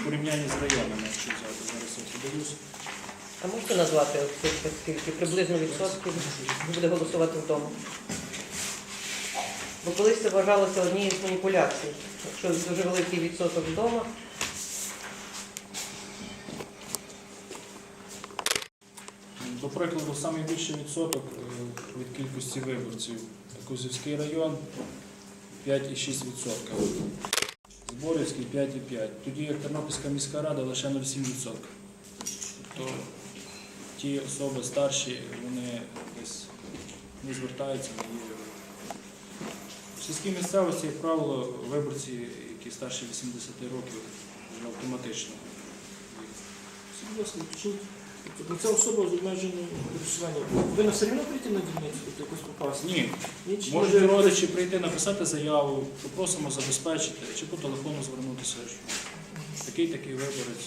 У порівнянні з районами, якщо взяти, зараз я подивлюсь. А можете назвати цифри, скільки приблизно відсотків буде голосувати вдома? Бо колись це вважалося однією з маніпуляцій. Якщо дуже великий відсоток вдома, До прикладу, найбільший відсоток е, від кількості виборців. Кузівський район 5,6%. Зборівський 5,5%. Тоді як Тернопільська міська рада лише 0,7%. Тобто ті особи старші, вони десь не звертаються на її. В сільській місцевості, як правило, виборці, які старші 80 років, вже автоматично. Чому? Тобто це особа з обмеженим пересуванням. Повинна все одно прийти на дільницю, тобто якось попасти? Ні, Ні, Можуть може- родичі прийти, написати заяву, попросимо забезпечити, чи по телефону звернутися. Такий такий виборець